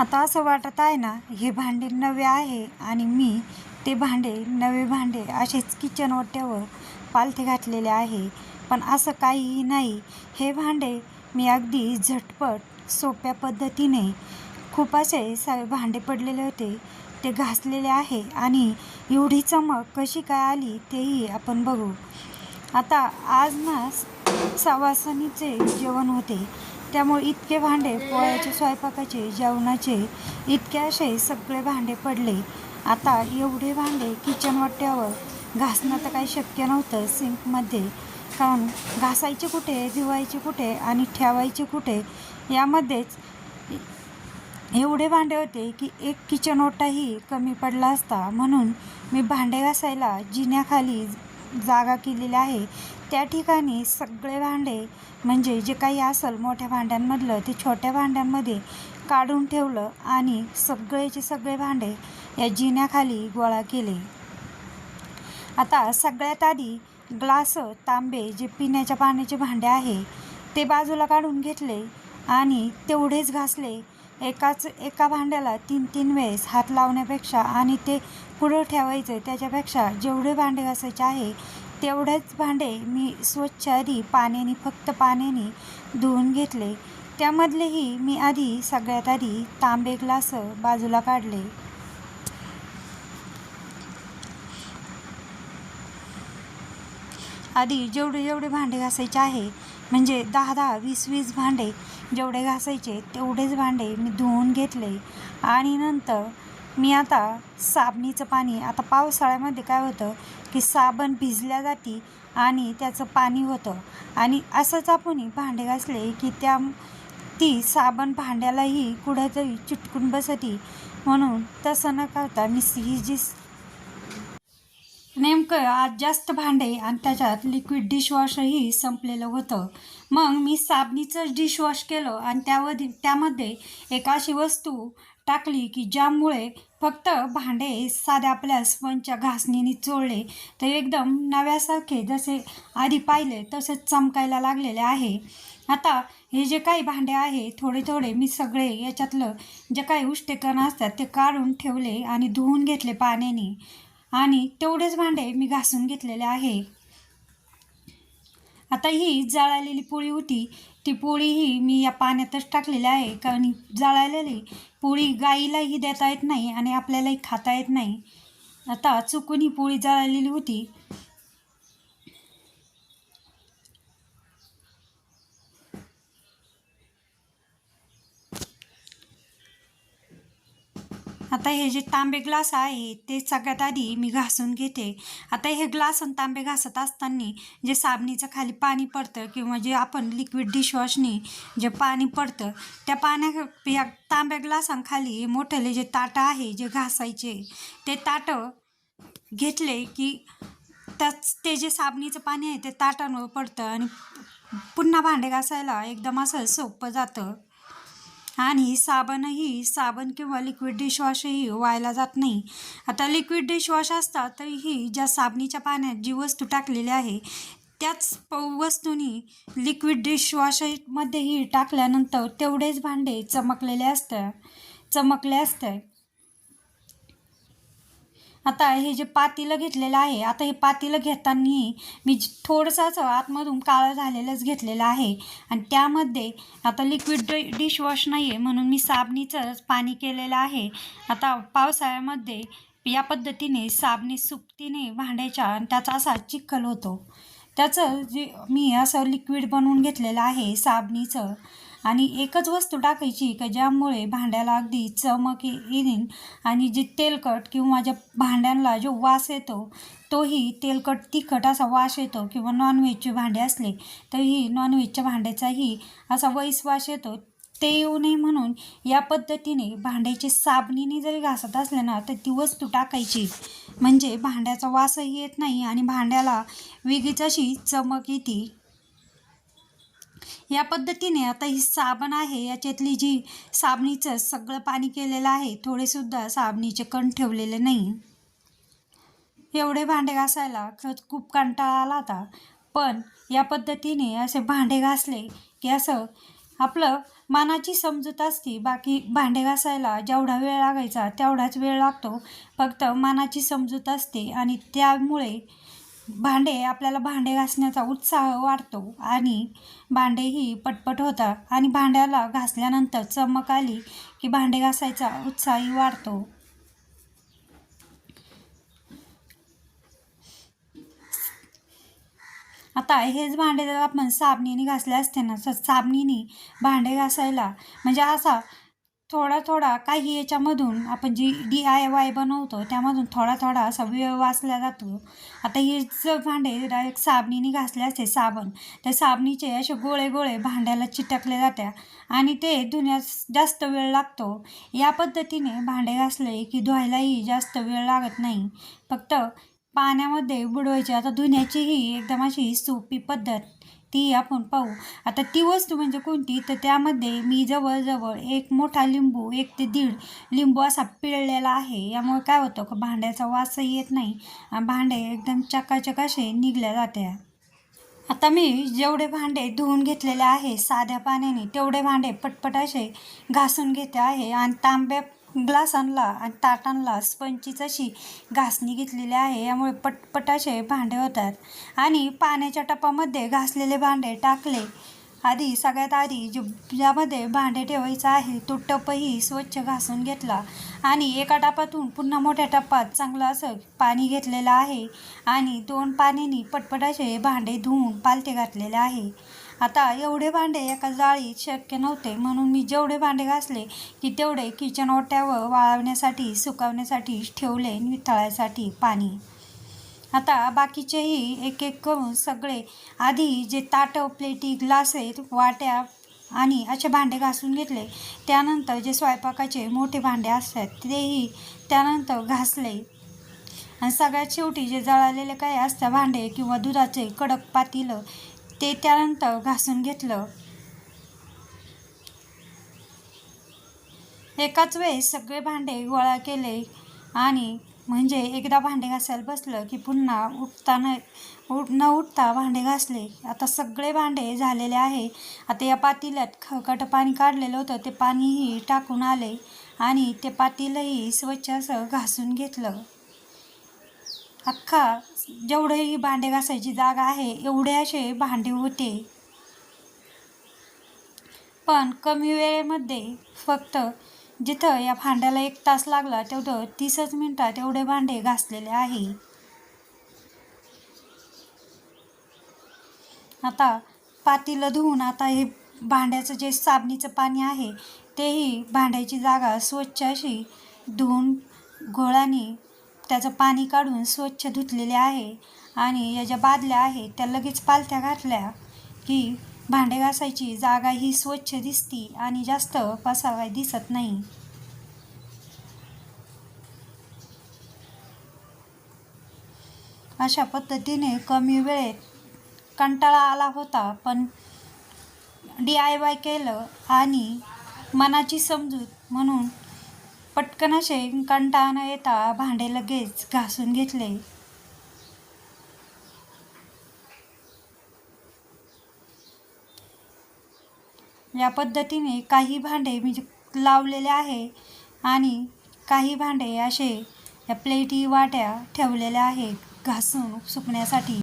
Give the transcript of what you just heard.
आता असं वाटत आहे ना हे भांडे नवे आहे आणि मी ते भांडे नवे भांडे असेच किचन ओट्यावर पालथे घातलेले आहे. पण असं काहीही नाही. हे भांडे मी अगदी झटपट सोप्या पद्धतीने खूप असे सारे भांडे पडलेले होते. ते घासलेले आहे आणि एवढी चमक कशी काय आली तेही आपण बघू. आता आज ना सवासनीचे जेवण होते. त्यामुळे इतके भांडे पोळ्याचे स्वयंपाकाचे जेवणाचे इतके असे सगळे भांडे पडले. आता एवढे भांडे किचन वाट्यावर घासणं तर काही शक्य नव्हतं सिंकमध्ये कारण घासायचे कुठे धुवायचे कुठे आणि ठेवायचे कुठे यामध्येच एवढे भांडे होते की एक किचन ओटाही कमी पडला असता. म्हणून मी भांडे घासायला जिन्याखाली जागा केलेली आहे. त्या ठिकाणी सगळे भांडे म्हणजे जे काही असेल मोठ्या भांड्यांमधलं ते छोट्या भांड्यांमध्ये काढून ठेवलं आणि सगळेचे सगळे भांडे या जिन्याखाली गोळा केले. आता सगळ्यात आधी ग्लास तांबे जे पिण्याच्या पाण्याचे भांडे आहे ते बाजूला काढून घेतले आणि तेवढेच घासले एकाच एका भांड्याला तीन तीन वेळेस हात लावण्यापेक्षा आणि ते पुढं ठेवायचं त्याच्यापेक्षा जेवढे भांडे घासायचे आहे तेवढेच भांडे मी स्वच्छ आधी पाण्याने फक्त पाण्याने धुवून घेतले. त्यामधलेही मी आधी सगळ्यात आधी तांबे ग्लास बाजूला काढले. आधी जेवढे जेवढे भांडे घासायचे आहे म्हणजे दहा दहा वीस वीस भांडे जेवढे घासायचे तेवढेच भांडे मी धुवून घेतले. आणि नंतर मी आता साबणीचं पाणी आता पावसाळ्यामध्ये काय होतं की साबण भिजल्या जाती आणि त्याचं पाणी होतं. आणि असंच आपण भांडे घासले की त्या ती साबण भांड्यालाही कुठंतरी चिटकून बसती. म्हणून तसं न करता मी ही जी नेमकं आज जास्त भांडे आणि त्याच्यात लिक्विड डिशवॉशही संपलेलं होतं. मग मी साबणीचं डिशवॉश केलं आणि त्यावधी त्यामध्ये एक अशी वस्तू टाकली की ज्यामुळे फक्त भांडे साध्या आपल्या स्पंजच्या घासणीने चोळले. तर एकदम नव्यासारखे जसे आधी पाहिले तसेच चमकायला लागलेले आहे. आता हे जे काही भांडे आहे थोडे थोडे मी सगळे याच्यातलं जे काही उष्टेकण असतात ते काढून ठेवले आणि धुवून घेतले पाण्याने. आणि तेवढेच भांडे मी घासून घेतलेले आहे. आता ही जळालेली पोळी होती. ती पोळीही मी या पाण्यातच टाकलेली आहे. कारण जळालेली पोळी गाईलाही देता येत नाही आणि आपल्यालाही खाता येत नाही. आता चुकून ही पोळी जळालेली होती. आता हे जे तांबे ग्लास आहे ते सगळ्यात आधी मी घासून घेते. आता हे ग्लास आणि तांबे घासत असताना जे साबणीचं खाली पाणी पडतं किंवा जे आपण लिक्विड डिशवॉशनी जे पाणी पडतं त्या पाण्या या तांब्या ग्लासांखाली मोठेले जे ताटं आहे जे घासायचे ते ताटं घेतले की त्याच ते जे साबणीचं पाणी आहे ते ताटांवर पडतं आणि पुन्हा भांडे घासायला एकदम असं सोपं जातं. आणि साबणही साबण किंवा लिक्विड डिशवॉशही व्हायला जात नाही. आता लिक्विड डिशवॉश असतात तरीही ज्या साबणीच्या पाण्यात जी वस्तू टाकलेली आहे त्याच प वस्तूनी लिक्विड डिशवॉशमध्येही टाकल्यानंतर तेवढेच भांडे चमकलेले असतं चमकले असतं. आता हे जे पातीलं घेतलेलं आहे आता हे पातीलं घेताना मी थोडंसंच थोडंसं आतमधून काळं झालेलंच घेतलेलं आहे. आणि त्यामध्ये आता लिक्विड डि डिशवॉश नाही आहे म्हणून मी साबणीचंच पाणी केलेलं आहे. आता पावसाळ्यामध्ये या पद्धतीने साबणी सुकतीने भांड्याच्या आणि त्याचा असा चिखल होतो. त्याचं जे मी असं लिक्विड बनवून घेतलेलं आहे साबणीचं आणि एकच वस्तू टाकायची का ज्यामुळे भांड्याला अगदी चमक येईल आणि जे तेलकट किंवा ज्या भांड्यांना जो वास येतो तोही तेलकट तिखट असा वास येतो किंवा नॉनव्हेजचे भांडे असले तरीही नॉनव्हेजच्या भांड्याचाही असा वैस वास येतो. ते येऊ नये म्हणून या पद्धतीने भांड्याची साबणीने जरी घासत असले ना तर ती वस्तू टाकायची. म्हणजे भांड्याचा वासही येत नाही आणि भांड्याला वेगळीच अशी चमक येते. या पद्धतीने आता ही साबण आहे याच्यातली जी साबणीचं सगळं पाणी केलेलं आहे थोडेसुद्धा साबणीचे कण ठेवलेले नाही. एवढे भांडे घासायला खरंच खूप कंटाळा आला होता. पण या पद्धतीने असे भांडे घासले की असं आपलं मनाची समजूत असती. बाकी भांडे घासायला जेवढा वेळ लागायचा तेवढाच वेळ लागतो. फक्त मनाची समजूत असते आणि त्यामुळे भांडे आपल्याला भांडे घासण्याचा उत्साह वाढतो आणि भांडेही पटपट होतात आणि भांड्याला घासल्यानंतर चमक आली की भांडे घासायचा उत्साहही वाढतो. आता हेच भांडे जर आपण साबणीने घासले असते ना तर साबणीने भांडे घासायला म्हणजे असा थोडा थोडा काही याच्यामधून आपण जी डी आय वाय बनवतो त्यामधून थोडा थोडा असा वेळ वाचला जातो. आता हे जर भांडे डायरेक्ट साबणीने घासले असते साबण. त्या साबणीचे असे गोळे गोळे भांड्याला चिटकले जात्या आणि ते धुण्यास जास्त वेळ लागतो. या पद्धतीने भांडे घासले की धुवायलाही जास्त वेळ लागत नाही. फक्त पाण्यामध्ये बुडवायची. आता धुण्याचीही एकदम अशी सोपी पद्धत. ती आपण पाहू. आता ती वस्तू म्हणजे कोणती? तर त्यामध्ये मी जवळजवळ एक मोठा लिंबू एक ते दीड लिंबू असा पिळलेला आहे. यामुळे काय होतं का भांड्याचा वासही येत नाही आणि भांडे एकदम चकाचक असे निघल्या जाते आता मी जेवढे भांडे धुवून घेतलेले आहे साध्या पाण्याने तेवढे भांडे पटपट असे घासून घेते आहे आणि तांब्या ग्लास आणला आणि ताट आणला. स्पंचीच अशी घासणी घेतलेली आहे. यामुळे पटपटाचे भांडे होतात. आणि पाण्याच्या टपामध्ये घासलेले भांडे टाकले. आधी सगळ्यात आधी जे ज्यामध्ये भांडे ठेवायचं आहे. तो टपही स्वच्छ घासून घेतला. आणि एका टपातून पुन्हा मोठ्या टपात चांगलं असं पाणी घेतलेलं आहे. आणि दोन पाण्याने पटपटाचे भांडे धुवून पालथे घातलेले आहे. आता एवढे भांडे एका जाळीत शक्य नव्हते म्हणून मी जेवढे भांडे घासले की तेवढे किचन ओट्यावर वाळवण्यासाठी सुकवण्यासाठी ठेवले वितळायसाठी पाणी. आता बाकीचेही एक एक करून सगळे आधी जे ताटं प्लेटी ग्लास आहेत वाट्या आणि असे भांडे घासून घेतले त्यानंतर जे स्वयंपाकाचे मोठे भांडे असतात तेही त्यानंतर घासले. आणि सगळ्यात शेवटी जे जळालेले काही असतं भांडे किंवा दुधाचे कडक पातीलं ते त्यानंतर घासून घेतलं. एकाच वेळेस सगळे भांडे गोळा केले आणि म्हणजे एकदा भांडे घासायला बसलं की पुन्हा उठता न उठ न उठता भांडे घासले. आता सगळे भांडे झालेले आहे. आता या पातेल्यात खळकट पाणी काढलेलं होतं. ते पाणीही टाकून आले आणि ते पातेलंही स्वच्छ असं घासून घेतलं. अख्खा जेवढेही भांडे घासायची जागा आहे एवढे असे भांडे होते. पण कमी वेळेमध्ये फक्त जिथं या भांड्याला एक तास लागला तेवढं तीसच मिनटात एवढे भांडे घासलेले आहे. आता पातीलं धुवून आता हे भांड्याचं जे साबणीचं पाणी आहे तेही भांड्याची जागा स्वच्छ अशी धुवून घोळाने त्याचं पाणी काढून स्वच्छ धुतलेले आहे आणि या ज्या बादल्या आहेत त्या लगेच पालथ्या घातल्या की भांडे घासायची जागा ही स्वच्छ दिसती आणि जास्त पसावाय दिसत नाही. अशा पद्धतीने कमी वेळेत कंटाळा आला होता पण डी आय वाय केलं आणि मनाची समजूत म्हणून पटकन असे कंटाळा न येता भांडे लगेच घासून घेतले. या पद्धतीने काही भांडे मी लावलेले आहे आणि काही भांडे असे या प्लेटी वाट्या ठेवलेल्या आहेत घासून सुकण्यासाठी.